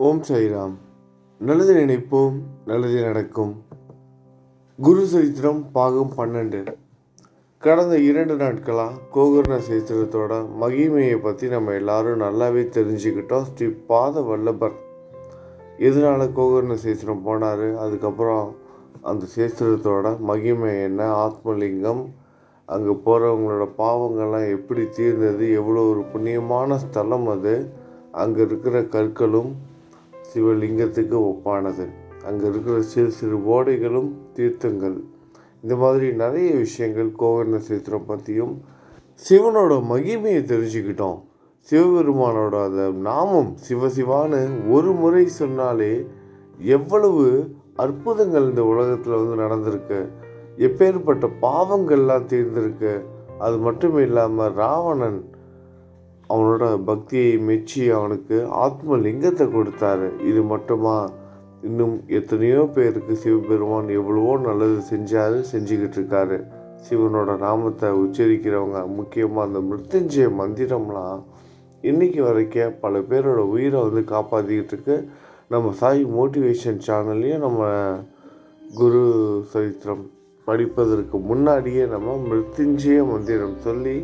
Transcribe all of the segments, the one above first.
ஓம் சாய்ராம். நல்லது நினைப்போம் நல்லது நடக்கும். குரு சரித்திரம் பாகம் பன்னெண்டு. கடந்த இரண்டு நாட்களாக கோகர்ண சரித்திரத்தோட மகிமையை பற்றி நம்ம எல்லாரும் நல்லாவே தெரிஞ்சுக்கிட்டோம் ஸ்ரீ பாத வல்லபர் எதனால கோகர்ண சேத்திரம் போனார் அதுக்கப்புறம் அந்த சேத்திரத்தோட மகிமை என்ன ஆத்மலிங்கம் அங்கே போகிறவங்களோட பாவங்கள்லாம் எப்படி தீர்ந்தது எவ்வளோ ஒரு புண்ணியமான ஸ்தலம் அது அங்கே இருக்கிற கற்களும் சிவலிங்கத்துக்கு ஒப்பானது. அங்கே இருக்கிற சிறு சிறு ஓடைகளும் தீர்த்தங்கள். இந்த மாதிரி நிறைய விஷயங்கள் கோவர்ண சேத்திரம் பற்றியும் சிவனோட மகிமையை தெரிஞ்சுக்கிட்டோம். சிவபெருமானோட அந்த நாமம் சிவசிவான்னு ஒரு முறை சொன்னாலே எவ்வளவு அற்புதங்கள் இந்த உலகத்தில் வந்து நடந்திருக்கு. எப்பேற்பட்ட பாவங்கள்லாம் தீர்ந்திருக்கு. அது மட்டும் இல்லாமல் ராவணன் அவனோட பக்தியை மெச்சி அவனுக்கு ஆத்ம லிங்கத்தை கொடுத்தாரு. இது மட்டுமா? இன்னும் எத்தனையோ பேருக்கு சிவபெருமான் எவ்வளவோ நல்லது செஞ்சாரு செஞ்சுக்கிட்டு இருக்காரு சிவனோட நாமத்தை உச்சரிக்கிறவங்க முக்கியமாக அந்த மிருத்தஞ்சய மந்திரம்லாம் இன்னைக்கு வரைக்கும் பல பேரோட உயிரை வந்து காப்பாற்றிக்கிட்டு இருக்கு நம்ம சாய் மோட்டிவேஷன் சேனல்லையும் நம்ம குரு சரித்திரம் படிப்பதற்கு முன்னாடியே நம்ம மிருத்துஞ்சய மந்திரம் சொல்லி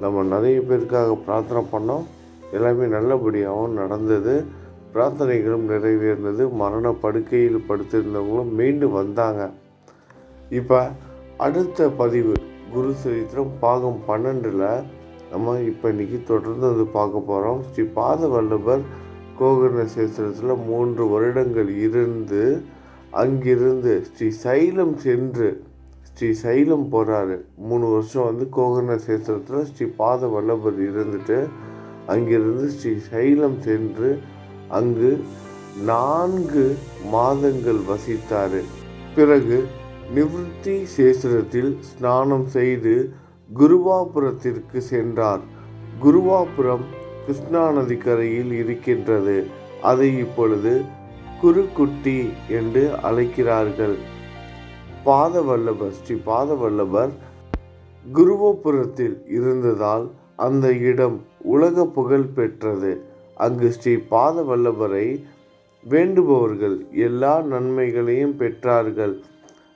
நம்ம நிறைய பேருக்காக பிரார்த்தனை பண்ணோம். எல்லாமே நல்லபடியாகவும் நடந்தது. பிரார்த்தனைகளும் நிறைவேறினது. மரண படுக்கையில் படுத்திருந்தவங்களும் மீண்டு வந்தாங்க. இப்போ அடுத்த பதிவு குரு சரித்திரம் பாகம் பன்னெண்டில் நம்ம இப்போ இன்னைக்கு தொடர்ந்து வந்து பார்க்க போகிறோம் ஸ்ரீ பாத வல்லபர் கோகர்ண சேத்திரத்தில் மூன்று வருடங்கள் இருந்து அங்கிருந்து ஸ்ரீ சைலம் சென்று ஸ்ரீ சைலம் போகிறாரு மூணு வருஷம் வந்து கோகர்ண சேத்திரத்தில் ஸ்ரீ பாத வல்லபர் இருந்துட்டு அங்கிருந்து ஸ்ரீ சைலம் சென்று அங்கு நான்கு மாதங்கள் வசித்தார். பிறகு நிவர்த்தி சேஸ்திரத்தில் ஸ்நானம் செய்து குருவாபுரத்திற்கு சென்றார். குருவாபுரம் கிருஷ்ணா நதிக்கரையில் இருக்கின்றது. அதை இப்பொழுது குருக்குட்டி என்று அழைக்கிறார்கள். பாதவல்லபர் ஸ்ரீ பாதவல்லபர் குருவபுரத்தில் இருந்ததால் அந்த இடம் உலக புகழ் பெற்றது. அங்கு ஸ்ரீ பாதவல்லபரை வேண்டுபவர்கள் எல்லா நன்மைகளையும் பெற்றார்கள்.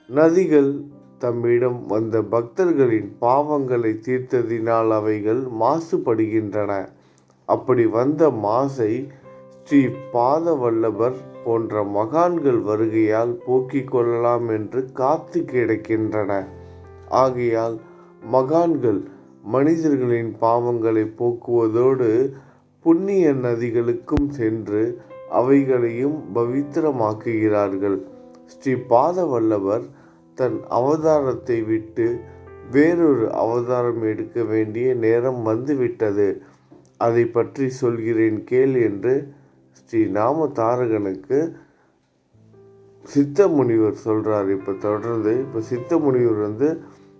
நதிகள் தம்மிடம் வந்த பக்தர்களின் பாவங்களை தீர்த்ததினால் அவைகள் மாசுபடுகின்றன. அப்படி வந்த மாசை ஸ்ரீ பாதவல்லபர் போன்ற மகான்கள் வருகையால் போக்கிக் கொள்ளலாம் என்று காத்து கிடக்கின்றன. ஆகையால் மகான்கள் மனிதர்களின் பாவங்களை போக்குவதோடு புண்ணிய நதிகளுக்கும் சென்று அவைகளையும் பவித்திரமாக்குகிறார்கள். ஸ்ரீ பாதவல்லவர் தன் அவதாரத்தை விட்டு வேறொரு அவதாரம் எடுக்க வேண்டிய நேரம் வந்துவிட்டது. அதை பற்றி சொல்கிறேன் கேள் என்று ஸ்ரீ நாம தாரகனுக்கு சித்த முனிவர் சொல்கிறார் இப்போ தொடர்ந்து இப்போ சித்த முனிவர் வந்து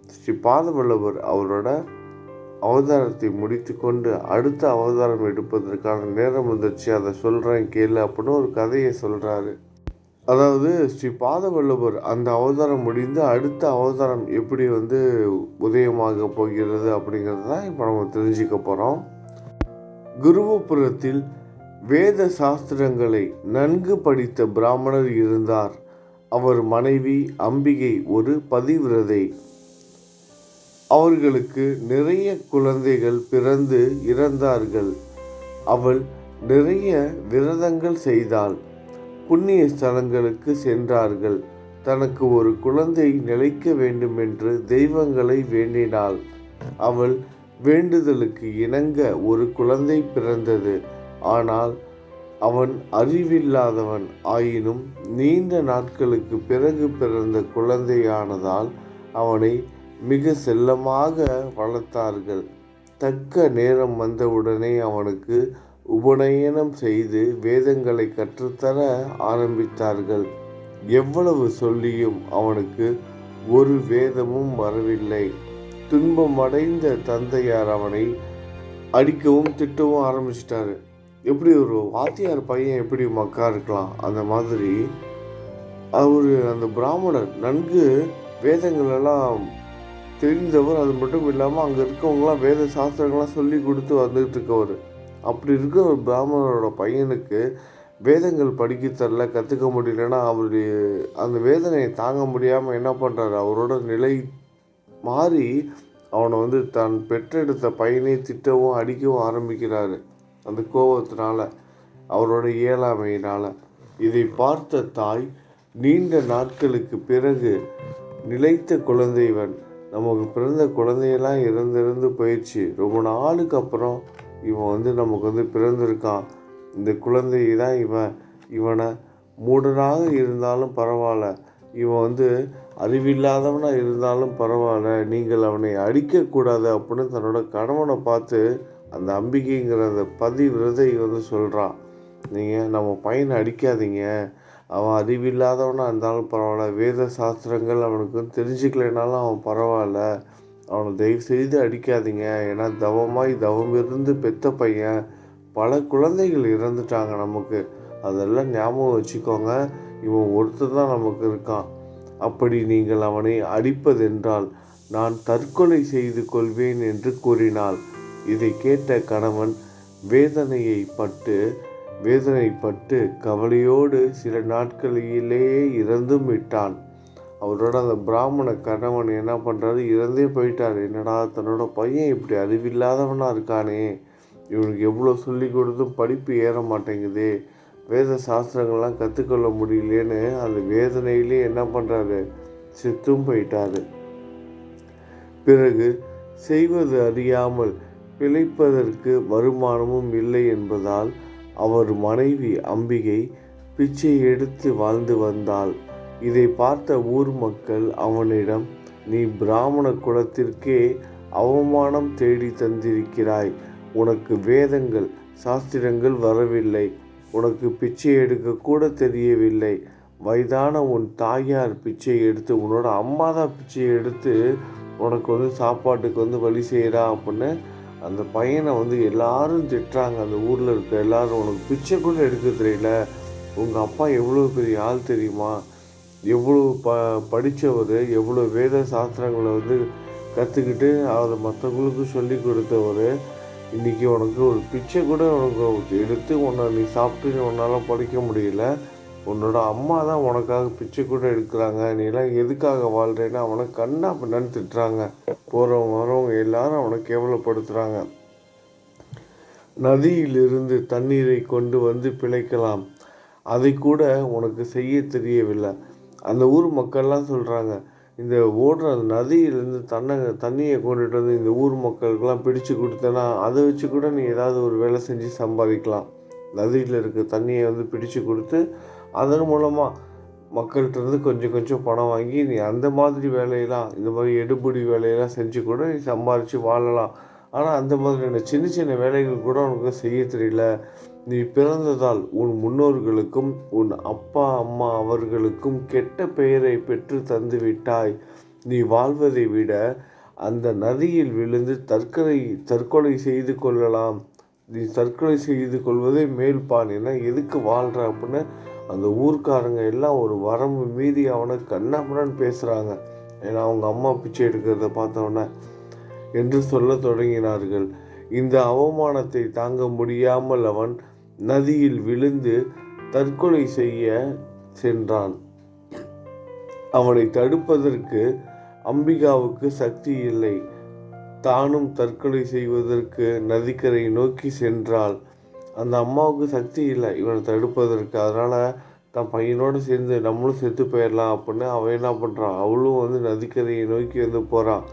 ஸ்ரீ பாதவல்லவர் அவரோட அவதாரத்தை முடித்து கொண்டு அடுத்த அவதாரம் எடுப்பதற்கான நேரம் வந்துச்சு அதை சொல்கிறேன் கேளு அப்படின்னு ஒரு கதையை சொல்கிறாரு அதாவது ஸ்ரீ பாதவல்லவர் அந்த அவதாரம் முடிந்து அடுத்த அவதாரம் எப்படி வந்து உதயமாக போகிறது அப்படிங்கிறது தான் இப்போ நம்ம தெரிஞ்சுக்க போகிறோம் குருவபுரத்தில் வேத சாஸ்திரங்களை நன்கு படித்த பிராமணர் இருந்தார். அவர் மனைவி அம்பிகை ஒரு பதிவிரதை. அவர்களுக்கு நிறைய குழந்தைகள் பிறந்து இறந்தார்கள். அவள் நிறைய விரதங்கள் செய்தாள். புண்ணிய ஸ்தலங்களுக்கு சென்றார்கள். தனக்கு ஒரு குழந்தை நிலைக்க வேண்டுமென்று தெய்வங்களை வேண்டினாள். அவள் வேண்டுதலுக்கு இணங்க ஒரு குழந்தை பிறந்தது. ஆனால் அவன் அறிவில்லாதவன் ஆயினும் நீண்ட நாட்களுக்கு பிறகு பிறந்த குழந்தையானதால் அவனை மிக செல்லமாக வளர்த்தார்கள். தக்க நேரம் வந்தவுடனே அவனுக்கு உபநயனம் செய்து வேதங்களை கற்றுத்தர ஆரம்பித்தார்கள். எவ்வளவு சொல்லியும் அவனுக்கு ஒரு வேதமும் வரவில்லை. துன்பமடைந்த தந்தையார் அவனை அடிக்கவும் திட்டவும் ஆரம்பிச்சிட்டாரு. எப்படி ஒரு வாத்தியார் பையன் எப்படி மக்கா இருக்கலாம்? அந்த மாதிரி அவர் அந்த பிராமணர் நன்கு வேதங்களெல்லாம் தெரிந்தவர். அது மட்டும் இல்லாமல் அங்கே இருக்கவங்களாம் வேத சாஸ்திரங்கள்லாம் சொல்லி கொடுத்து வந்துட்டு இருக்கவர். அப்படி இருக்கிற ஒரு பிராமணரோட பையனுக்கு வேதங்கள் படிக்க தரல கற்றுக்க முடியலன்னா அவருடைய அந்த வேதனையை தாங்க முடியாமல் என்ன பண்ணுறாரு அவரோட நிலை மாறி அவனை வந்து தான் பெற்றெடுத்த பையனை திட்டவும் அடிக்கவும் ஆரம்பிக்கிறாரு. அந்த கோபத்தினால அவரோட இயலாமையினால். இதை பார்த்த தாய் நீண்ட நாட்களுக்கு பிறகு நிலைத்த குழந்தைவன் நமக்கு பிறந்த குழந்தையெல்லாம் இறந்திருந்து போயிடுச்சு. ரொம்ப நாளுக்கு அப்புறம் இவன் வந்து நமக்கு வந்து பிறந்திருக்கான். இந்த குழந்தை தான் இவன். இவனை மூடனாக இருந்தாலும் பரவாயில்ல. இவன் வந்து அறிவில்லாதவனாக இருந்தாலும் பரவாயில்ல. நீங்கள் அவனை அடிக்கக்கூடாது அப்படின்னு தன்னோட கணவனை பார்த்து அந்த அம்பிகைங்கிற அந்த பதிவிரதை வந்து சொல்கிறான் நீங்கள் நம்ம பையனை அடிக்காதீங்க. அவன் அறிவில்லாதவனாக இருந்தாலும் பரவாயில்ல. வேத சாஸ்திரங்கள் அவனுக்கு தெரிஞ்சுக்கலைனாலும் அவன் பரவாயில்ல. அவனை தயவு செய்து அடிக்காதீங்க. ஏன்னா தவமாய் தவம் இருந்து பெத்த பையன் பல குழந்தைகள் இறந்துட்டாங்க நமக்கு. அதெல்லாம் ஞாபகம் வச்சுக்கோங்க. இவன் ஒருத்தர் தான் நமக்கு இருக்கான். அப்படி நீங்கள் அவனை அடிப்பதென்றால் நான் தற்கொலை செய்து கொள்வேன் என்று கூறினாள். இதை கேட்ட கணவன் வேதனையை பட்டு வேதனைப்பட்டு கவலையோடு சில நாட்களிலேயே இறந்தும் விட்டான். அவரோட அந்த பிராமண கணவன் என்ன பண்ணுறாரு இறந்தே போயிட்டார். என்னடா தன்னோட பையன் இப்படி அறிவில்லாதவனாக இருக்கானே? இவனுக்கு எவ்வளோ சொல்லி கொடுத்தும் படிப்பு ஏற மாட்டேங்குதே. வேத சாஸ்திரங்கள்லாம் கற்றுக்கொள்ள முடியலேன்னு அந்த வேதனையிலே என்ன பண்ணுறாரு செத்தும் போயிட்டாரு. பிறகு செய்வது அறியாமல் பிழைப்பதற்கு வருமானமும் இல்லை என்பதால் அவர் மனைவி அம்பிகை பிச்சை எடுத்து வாழ்ந்து வந்தாள். இதை பார்த்த ஊர் மக்கள் அவனிடம் நீ பிராமண குலத்திற்கே அவமானம் தேடி தந்திருக்கிறாய். உனக்கு வேதங்கள் சாஸ்திரங்கள் வரவில்லை. உனக்கு பிச்சை எடுக்க கூட தெரியவில்லை. வயதான உன் தாயார் பிச்சை எடுத்து உன்னோட அம்மா தான் பிச்சை எடுத்து உனக்கு வந்து சாப்பாட்டுக்கு வந்து வழி செய்கிறா அப்படின்னு அந்த பையனை வந்து எல்லாரும் திட்டுறாங்க. அந்த ஊரில் இருக்க எல்லாரும் உனக்கு பிச்சை கூட எடுக்க தெரியல. உங்கள் அப்பா எவ்வளோ பெரிய ஆள் தெரியுமா? எவ்வளோ ப படித்தவர் எவ்வளோ வேத சாஸ்திரங்களை வந்து கற்றுக்கிட்டு அதை மற்றவங்களுக்கு சொல்லி கொடுத்தவர். இன்றைக்கி உனக்கு ஒரு பிச்சை கூட உனக்கு எடுத்து உன்னை நீ சாப்பிட்டு உன்னால் படிக்க முடியல. உன்னோட அம்மா தான் உனக்காக பிச்சை கூட எடுக்கிறாங்க. நீ எல்லாம் எதுக்காக வாழ்கிறேன்னு அவனை கண்ணா பின்னான்னு திட்டுறாங்க. போகிறவங்க வரவங்க எல்லாரும் அவனை கேவலப்படுத்துகிறாங்க நதியிலிருந்து தண்ணீரை கொண்டு வந்து பிழைக்கலாம். அதை கூட உனக்கு செய்ய தெரியவில்லை. அந்த ஊர் மக்கள்லாம் சொல்கிறாங்க இந்த ஓடுற அந்த நதியிலேருந்து தன்னை தண்ணியை கொண்டுட்டு வந்து இந்த ஊர் மக்களுக்கெல்லாம் பிடிச்சு கொடுத்தேன்னா அதை வச்சு கூட நீ ஏதாவது ஒரு வேலை செஞ்சு சம்பாதிக்கலாம். நதியில் இருக்க தண்ணியை வந்து பிடிச்சு கொடுத்து அதன் மூலமாக மக்கள்கிட்டருந்து கொஞ்சம் கொஞ்சம் பணம் வாங்கி நீ அந்த மாதிரி வேலையெல்லாம் இந்த மாதிரி எடுபடி வேலையெல்லாம் செஞ்சு கூட நீ சம்பாரித்து வாழலாம். ஆனால் அந்த மாதிரியான சின்ன சின்ன வேலைகள் கூட உனக்கு செய்ய தெரியல. நீ பிறந்ததால் உன் முன்னோர்களுக்கும் உன் அப்பா அம்மா அவர்களுக்கும் கெட்ட பெயரை பெற்று தந்து விட்டாய். நீ வாழ்வதை விட அந்த நதியில் விழுந்து தற்கொலை தற்கொலை செய்து கொள்ளலாம். நீ தற்கொலை செய்து கொள்வதே மேல்பான் ஏன்னா எதுக்கு வாழ்கிற அப்படின்னு அந்த ஊர்க்காரங்க எல்லாம் ஒரு வரம்பு மீறி அவனை கண்ணாமண்ணான்னு பேசுகிறாங்க ஏன்னா அவங்க அம்மா பிச்சை எடுக்கிறத பார்த்தவொடனே என்று சொல்ல தொடங்கினார்கள். இந்த அவமானத்தை தாங்க முடியாமல் அவன் நதியில் விழுந்து தற்கொலை செய்ய சென்றான். அவனை தடுப்பதற்கு அம்பிகாவுக்கு சக்தி இல்லை. தானும் தற்கொலை செய்வதற்கு நதிக்கரை நோக்கி சென்றாள். அந்த அம்மாவுக்கு சக்தி இல்லை. இவனை தடுப்பதற்கு. அதனால் தன் பையனோடு சேர்ந்து நம்மளும் செத்து போயிடலாம் அப்படின்னு அவன் என்ன பண்ணுறான் அவளும் வந்து நதிக்கரையை நோக்கி வந்து போகிறான்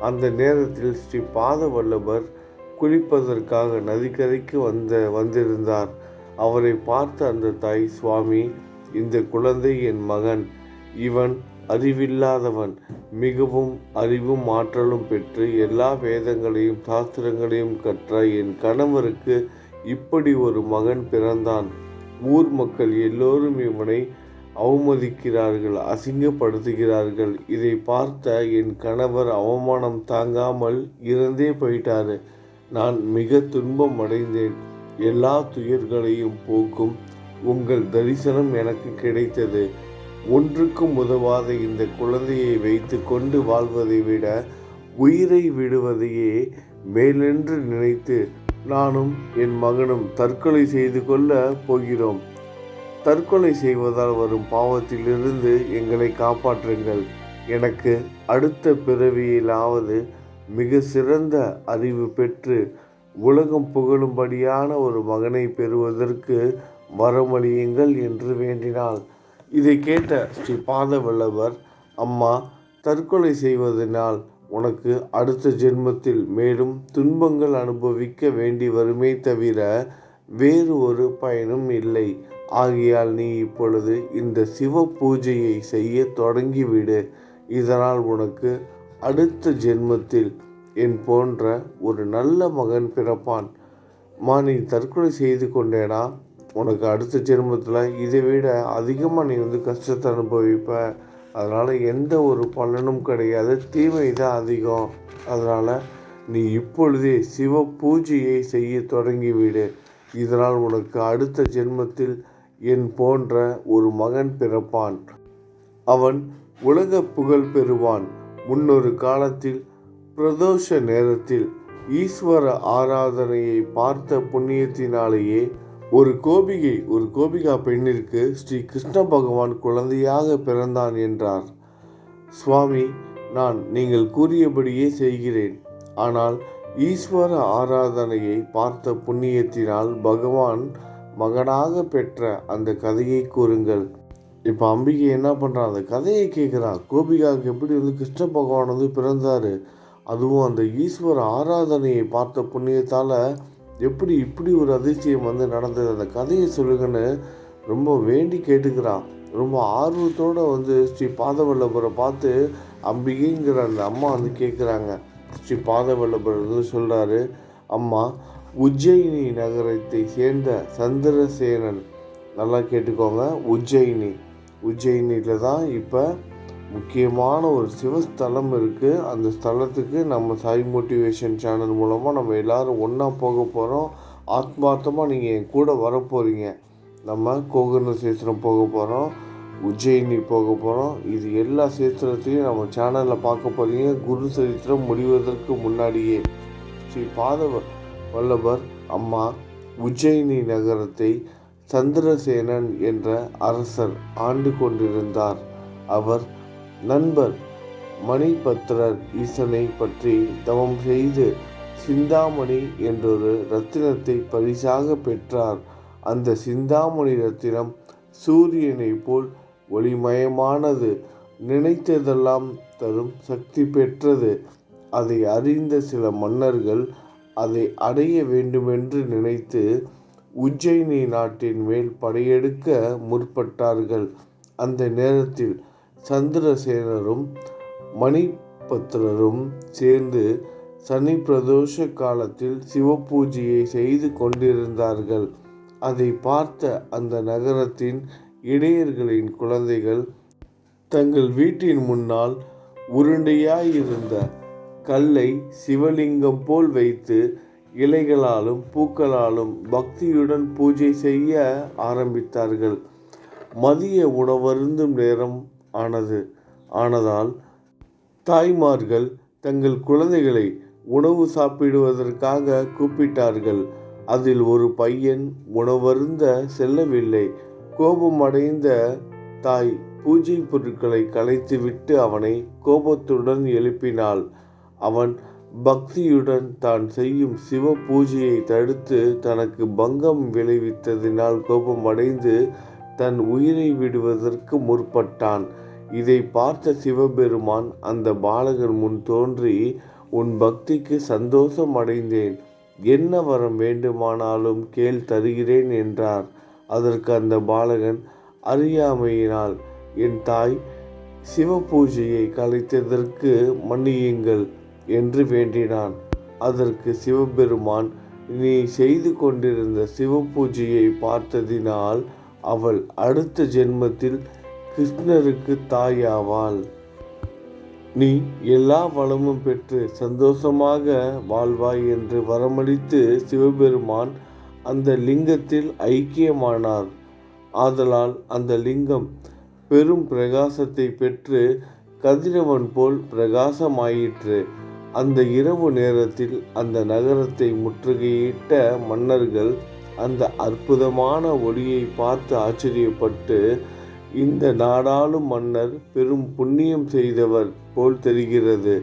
அந்த நேரத்தில் ஸ்ரீ பாத வல்லபர் குளிப்பதற்காக நதிக்கரைக்கு வந்த வந்திருந்தார். அவரை பார்த்த அந்த தாய் சுவாமி இந்த குழந்தை என் மகன். இவன் அறிவில்லாதவன். மிகவும் அறிவும் ஆற்றலும் பெற்று எல்லா வேதங்களையும் சாஸ்திரங்களையும் கற்ற என் கணவருக்கு இப்படி ஒரு மகன் பிறந்தான். ஊர் மக்கள் எல்லோரும் இவனை அவமதிக்கிறார்கள் அசிங்கப்படுத்துகிறார்கள். இதை பார்த்த என் கணவர் அவமானம் தாங்காமல் இறந்தே போயிட்டாரு. நான் மிக துன்பம் அடைந்தேன். எல்லா துயர்களையும் போக்கும் உங்கள் தரிசனம் எனக்கு கிடைத்தது. ஒன்றுக்கும் உதவாத இந்த குழந்தையை வைத்து கொண்டு வாழ்வதை விட உயிரை விடுவதையே மேலென்று நினைத்து நானும் என் மகனும் தற்கொலை செய்து கொள்ள போகிறோம். தற்கொலை செய்வதால் வரும் பாவத்திலிருந்து எங்களை காப்பாற்றுங்கள். எனக்கு அடுத்த பிறவியிலாவது மிக சிறந்த அறிவு பெற்று உலகம் புகழும்படியான ஒரு மகனை பெறுவதற்கு வரமளியுங்கள் என்று வேண்டினாள். இதை கேட்ட ஸ்ரீ பாதவல்லவர் அம்மா தற்கொலை செய்வதனால் உனக்கு அடுத்த ஜென்மத்தில் மேலும் துன்பங்கள் அனுபவிக்க வேண்டி வருமே தவிர வேறு ஒரு பயனும் இல்லை. ஆகையால் நீ இப்பொழுது இந்த சிவ பூஜையை செய்ய தொடங்கிவிடு. இதனால் உனக்கு அடுத்த ஜென்மத்தில் என் போன்ற ஒரு நல்ல மகன் பிறப்பான். மா நீ தற்கொலை செய்து கொண்டேனா? உனக்கு அடுத்த ஜென்மத்தில் இதை விட அதிகமாக நீ வந்து கஷ்டத்தை அனுபவிப்ப. அதனால் எந்த ஒரு பலனும் கிடையாது. தீமை தான் அதிகம். அதனால் நீ இப்பொழுதே சிவ பூஜையை செய்ய தொடங்கிவிடு. இதனால் உனக்கு அடுத்த ஜென்மத்தில் என் போன்ற ஒரு மகன் பிறப்பான். அவன் உலக புகழ் பெறுவான். முன்னொரு காலத்தில் பிரதோஷ நேரத்தில் ஈஸ்வர ஆராதனையை பார்த்த புண்ணியத்தினாலேயே ஒரு கோபிகை ஒரு கோபிகா பெண்ணிற்கு ஸ்ரீ கிருஷ்ண பகவான் குழந்தையாக பிறந்தான் என்றார். சுவாமி நான் நீங்கள் கூறியபடியே செய்கிறேன். ஆனால் ஈஸ்வர ஆராதனையை பார்த்த புண்ணியத்தினால் பகவான் மகனாக பெற்ற அந்த கதையை கூறுங்கள். இப்போ அம்பிகை என்ன பண்ணுறான் அந்த கதையை கேட்குறான் கோபிகாவுக்கு எப்படி வந்து கிருஷ்ண பகவான் வந்து பிறந்தார்? அதுவும் அந்த ஈஸ்வர ஆராதனையை பார்த்த புண்ணியத்தால் எப்படி இப்படி ஒரு அதிசயம் வந்து நடந்தது? அந்த கதையை சொல்லுங்கன்னு ரொம்ப வேண்டி கேட்டுக்கிறான். ரொம்ப ஆர்வத்தோடு வந்து ஸ்ரீ பாதவல்லபரை பார்த்து அம்பிகைங்கிற அந்த அம்மா வந்து கேட்குறாங்க ஸ்ரீ பாதவல்லபர் வந்து சொல்கிறாரு அம்மா உஜ்ஜயினி நகரத்தை சேர்ந்த சந்திரசேனன். நல்லா கேட்டுக்கோங்க உஜ்ஜயினி. உஜ்ஜயினியில் தான் இப்போ முக்கியமான ஒரு சிவஸ்தலம் இருக்குது அந்த ஸ்தலத்துக்கு நம்ம சாய் மோட்டிவேஷன் சேனல் மூலமாக நம்ம எல்லோரும் ஒன்றா போக போகிறோம் ஆத்மார்த்தமாக நீங்கள் என் கூட வரப்போகிறீங்க நம்ம கோகர்ண சேத்திரம் போக போகிறோம் உஜ்ஜயினி போக போகிறோம் இது எல்லா சேத்திரத்தையும் நம்ம சேனலில் பார்க்க போகிறீங்க குரு சரித்திரம் முடிவதற்கு முன்னாடியே. ஸ்ரீ பாதவ வல்லபர் அம்மா உஜ்ஜயினி நகரத்தை சந்திரசேனன் என்ற அரசர் ஆண்டு கொண்டிருந்தார். அவர் நண்பர் மணிபத்ரர் ஈசனை பற்றி தவம் செய்து சிந்தாமணி என்றொரு ரத்தினத்தை பரிசாக பெற்றார். அந்த சிந்தாமணி ரத்தினம் சூரியனை போல் ஒளிமயமானது நினைத்ததெல்லாம் தரும் சக்தி பெற்றது. அதை அறிந்த சில மன்னர்கள் அதை அடைய வேண்டுமென்று நினைத்து உஜ்ஜயினி நாட்டின் மேல் படையெடுக்க முற்பட்டார்கள். அந்த நேரத்தில் சந்திரசேனரும் மணிபத்ரரும் சேர்ந்து சனி பிரதோஷ காலத்தில் சிவபூஜையை செய்து கொண்டிருந்தார்கள். அதை பார்த்த அந்த நகரத்தின் இடையர்களின் குழந்தைகள் தங்கள் வீட்டின் முன்னால் உருண்டையாயிருந்த கல்லை சிவலிங்கம் போல் வைத்து இலைகளாலும் பூக்களாலும் பக்தியுடன் பூஜை செய்ய ஆரம்பித்தார்கள். மதிய உணவருந்தும் நேரம் ஆனது. ஆனதால் தாய்மார்கள் தங்கள் குழந்தைகளை உணவு சாப்பிடுவதற்காக கூப்பிட்டார்கள். அதில் ஒரு பையன் உணவருந்த செல்லவில்லை. கோபமடைந்த தாய் பூஜை பொருட்களை கலைத்துவிட்டு அவனை கோபத்துடன் எழுப்பினாள். அவன் பக்தியுடன் தான் செய்யும் சிவ பூஜையை தடுத்து தனக்கு பங்கம் விளைவித்ததினால் கோபமடைந்து தன் உயிரை விடுவதற்கு முற்பட்டான். இதை பார்த்த சிவபெருமான் அந்த பாலகன் முன் தோன்றி உன் பக்திக்கு சந்தோஷம் அடைந்தேன். என்ன வரம் வேண்டுமானாலும் கேள் தருகிறேன் என்றார். அதற்கு அந்த பாலகன் அறியாமையினால் என் தாய் சிவ பூஜையை கலைத்ததற்கு மன்னியுங்கள் என்று வேண்டினான். அதற்கு சிவபெருமான் நீ செய்து கொண்டிருந்த சிவ பூஜையை பார்த்ததினால் அவள் அடுத்த ஜென்மத்தில் கிருஷ்ணருக்கு தாயாவாள். நீ எல்லா வளமும் பெற்று சந்தோஷமாக வாழ்வாய் என்று வரமளித்து சிவபெருமான் அந்த லிங்கத்தில் ஐக்கியமானார். ஆதலால் அந்த லிங்கம் பெரும் பிரகாசத்தை பெற்று கதிரவன் போல் பிரகாசமாயிற்று. அந்த இரவு நேரத்தில் அந்த நகரத்தை முற்றுகையிட்ட மன்னர்கள் அந்த அற்புதமான ஒளியை பார்த்து ஆச்சரியப்பட்டு இந்த நாடாளும் மன்னர் பெரும் புண்ணியம் செய்தவர் போல் தெரிகிறது.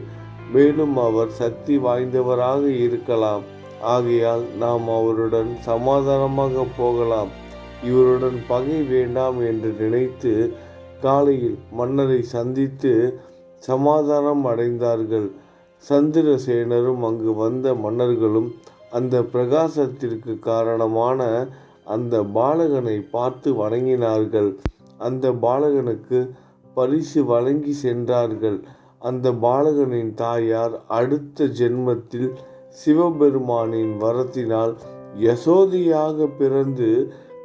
மேலும் அவர் சக்தி வாய்ந்தவராக இருக்கலாம். ஆகையால் நாம் அவருடன் சமாதானமாக போகலாம். இவருடன் பகை வேண்டாம் என்று நினைத்து காலையில் மன்னரை சந்தித்து சமாதானம் அடைந்தார்கள். சந்திரசேனரும் அங்கு வந்த மன்னர்களும் அந்த பிரகாசத்திற்கு காரணமான அந்த பாலகனை பார்த்து வணங்கினார்கள். அந்த பாலகனுக்கு பரிசு வழங்கி சென்றார்கள். அந்த பாலகனின் தாயார் அடுத்த ஜென்மத்தில் சிவபெருமானின் வரத்தினால் யசோதியாக பிறந்து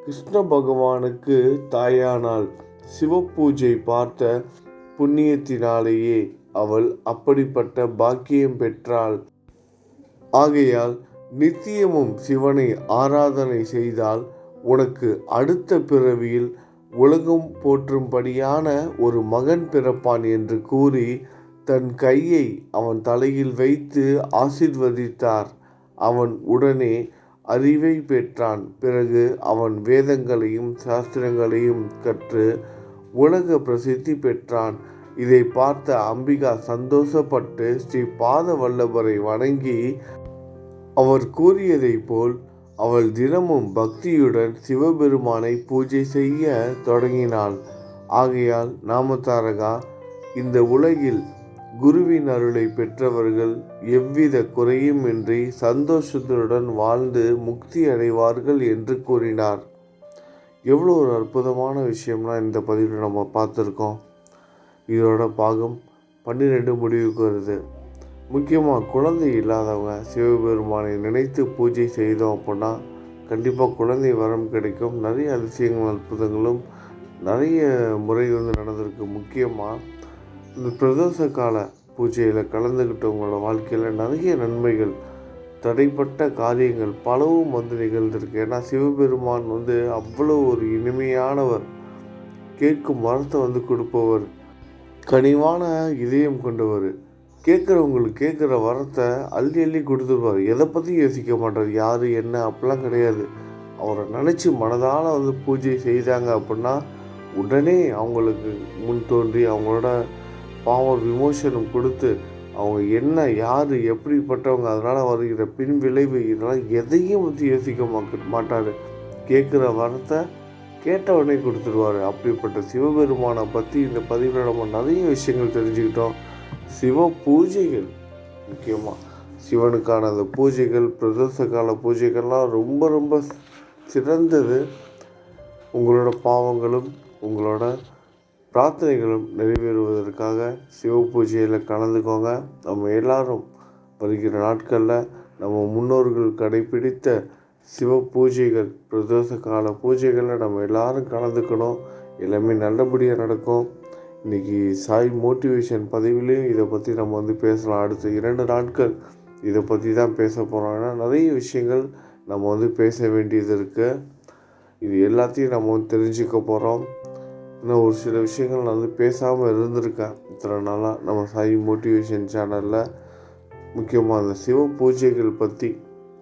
கிருஷ்ண பகவானுக்கு தாயானாள். சிவபூஜை பார்த்த புண்ணியத்தினாலேயே அவள் அப்படிப்பட்ட பாக்கியம் பெற்றாள். ஆகையால் நித்தியமும் சிவனை ஆராதனை செய்தால் உனக்கு அடுத்த பிறவியில் உலகம் போற்றும்படியான ஒரு மகன் பிறப்பான் என்று கூறி தன் கையை அவன் தலையில் வைத்து ஆசிர்வதித்தார். அவன் உடனே அறிவை பெற்றான். பிறகு அவன் வேதங்களையும் சாஸ்திரங்களையும் கற்று உலக பிரசித்தி பெற்றான். இதை பார்த்த அம்பிகா சந்தோஷப்பட்டு ஸ்ரீ பாத வல்லபரை வணங்கி அவர் கூறியதைப் போல் அவள் தினமும் பக்தியுடன் சிவபெருமானை பூஜை செய்ய தொடங்கினாள். ஆகையால் நாமதாரகா இந்த உலகில் குருவின் அருளை பெற்றவர்கள் எவ்வித குறையுமின்றி சந்தோஷத்துடன் வாழ்ந்து முக்தி அடைவார்கள் என்று கூறினார். எவ்வளோ ஒரு அற்புதமான விஷயம்னா இந்த பதிவில் நம்ம பார்த்துருக்கோம். இதோட பாகம் பன்னிரெண்டு முடிவுக்கு வருது. முக்கியமாக குழந்தை இல்லாதவங்க சிவபெருமானை நினைத்து பூஜை செய்தோம் அப்படின்னா கண்டிப்பாக குழந்தை வரம் கிடைக்கும். நிறைய அதிசயங்கள் அற்புதங்களும் நிறைய முறை வந்து நடந்திருக்கு. முக்கியமாக இந்த பிரதோஷ கால பூஜையில் கலந்துக்கிட்டவங்களோட வாழ்க்கையில் நிறைய நன்மைகள் தடைப்பட்ட காரியங்கள் பலவும் வந்து நிகழ்ந்திருக்கு. ஏன்னா சிவபெருமான் வந்து அவ்வளோ ஒரு இனிமையானவர் கேட்கும் மரத்தை வந்து கொடுப்பவர் கனிவான இதயம் கொண்டவர். கேட்குறவங்களுக்கு கேட்குற வரத்தை அள்ளி அள்ளி கொடுத்துருப்பார். எதை பற்றி யோசிக்க மாட்டார். யார் என்ன அப்படிலாம் கிடையாது. அவரை நினச்சி மனதால் வந்து பூஜை செய்தாங்க அப்படின்னா உடனே அவங்களுக்கு முன் தோன்றி அவங்களோட பாவ விமோசனம் கொடுத்து அவங்க என்ன யார் எப்படிப்பட்டவங்க அதனால் வருகிற பின் விளைவு இதெல்லாம் எதையும் பற்றி யோசிக்க மாட்டார். கேட்குற வரத்தை கேட்டவனே கொடுத்துருவார். அப்படிப்பட்ட சிவபெருமானை பற்றி இந்த பதிவில் நம்ம நிறைய விஷயங்கள் தெரிஞ்சுக்கிட்டோம். சிவ பூஜைகள் முக்கியமாக சிவனுக்கான அந்த பூஜைகள் பிரதோஷ கால பூஜைகள்லாம் ரொம்ப ரொம்ப சிறந்தது. உங்களோட பாவங்களும் உங்களோட பிரார்த்தனைகளும் நிறைவேறுவதற்காக சிவ பூஜையில் கலந்துக்கோங்க. நம்ம எல்லாரும் வருகிற நாட்களில் நம்ம முன்னோர்கள் கடைபிடித்த சிவ பூஜைகள் பிரதோஷ கால பூஜைகளில் நம்ம எல்லாரும் கலந்துக்கணும். எல்லாமே நல்லபடியாக நடக்கும். இன்றைக்கி சாய் மோட்டிவேஷன் பதிவிலையும் இதை பற்றி நம்ம வந்து பேசலாம். அடுத்த இரண்டு நாட்கள் இதை பற்றி தான் பேச போகிறோம் ஏன்னா நிறைய விஷயங்கள் நம்ம வந்து பேச வேண்டியது இருக்குது இது எல்லாத்தையும் நம்ம வந்து தெரிஞ்சுக்க போகிறோம் இன்னும் ஒரு சில விஷயங்கள் நான் வந்து பேசாமல் இருந்திருக்கேன். இத்தனை நாளாக நம்ம சாய் மோட்டிவேஷன் சேனலில் முக்கியமாக அந்த சிவ பூஜைகள் பற்றி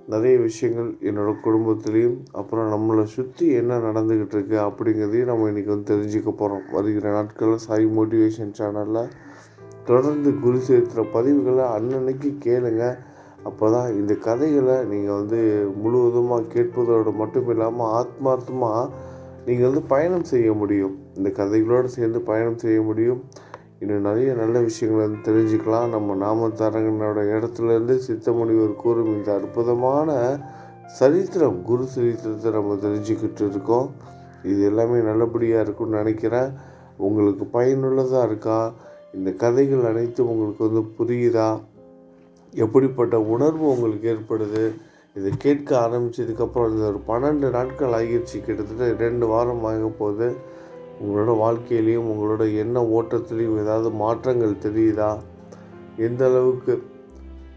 நிறைய விஷயங்கள் என்னோடய குடும்பத்துலேயும் அப்புறம் நம்மளை சுற்றி என்ன நடந்துக்கிட்டு இருக்கு அப்படிங்கிறதையும் நம்ம இன்றைக்கி வந்து தெரிஞ்சுக்க போகிறோம் வருகிற நாட்களில் சாய் மோட்டிவேஷன் சேனலில் தொடர்ந்து குரு சேர்த்துற பதிவுகளை அன்னன்னைக்கு கேளுங்க. அப்போ தான் இந்த கதைகளை நீங்கள் வந்து முழுவதுமாக கேட்பதோடு மட்டும் இல்லாமல் ஆத்மார்த்தமாக நீங்கள் வந்து பயணம் செய்ய முடியும். இந்த கதைகளோடு சேர்ந்து பயணம் செய்ய முடியும். இன்னும் நிறைய நல்ல விஷயங்களை வந்து தெரிஞ்சுக்கலாம். நம்ம நாமத்தாரங்கனோட இடத்துலேருந்து சித்தமுனிவர் கூறும் இந்த அற்புதமான சரித்திரம் குரு சரித்திரத்தை நம்ம தெரிஞ்சுக்கிட்டு இருக்கோம். இது எல்லாமே நல்லபடியாக இருக்கும்னு நினைக்கிறேன். உங்களுக்கு பயனுள்ளதாக இருக்கா? இந்த கதைகள் அனைத்தும் உங்களுக்கு வந்து புரியுதா? எப்படிப்பட்ட உணர்வு உங்களுக்கு ஏற்படுது? இதை கேட்க ஆரம்பித்ததுக்கப்புறம் இந்த ஒரு பன்னெண்டு நாட்கள் ஆகிடுச்சு. கிட்டத்தட்ட ரெண்டு வாரம் ஆக போகுது. உங்களோட வாழ்க்கையிலையும் உங்களோட எண்ண ஓட்டத்துலேயும் ஏதாவது மாற்றங்கள் தெரியுதா? எந்த அளவுக்கு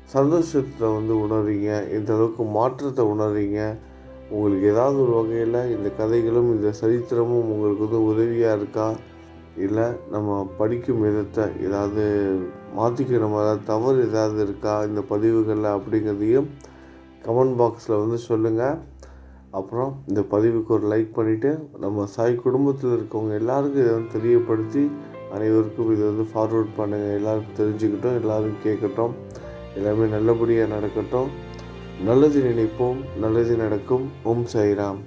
சந்தோஷத்தை வந்து உணர்றீங்க? எந்த அளவுக்கு மாற்றத்தை உணர்றீங்க? உங்களுக்கு ஏதாவது ஒரு வகையில் இந்த கதைகளும் இந்த சரித்திரமும் உங்களுக்கு வந்து உதவியாக இருக்கா? இல்லை நம்ம படிக்கும் விதத்தை ஏதாவது மாற்றிக்கணும் ஏதாவது தவறு ஏதாவது இருக்கா? இந்த பதிவுகளில் அப்படிங்கிறதையும் கமெண்ட் பாக்ஸில் வந்து சொல்லுங்கள் அப்புறம் இந்த பதிவுக்கு ஒரு லைக் பண்ணிவிட்டு நம்ம சாய் குடும்பத்தில் இருக்கவங்க எல்லாருக்கும் இதை வந்து தெரியப்படுத்தி அனைவருக்கும் இதை வந்து ஃபார்வர்ட் பண்ணுங்கள் எல்லாருக்கும் தெரிஞ்சுக்கிட்டோம் எல்லோரும் கேட்கட்டும். எல்லாமே நல்லபடியாக நடக்கட்டும். நல்லது நினைப்போம் நல்லது நடக்கும். ஓம் சாய்ராம்.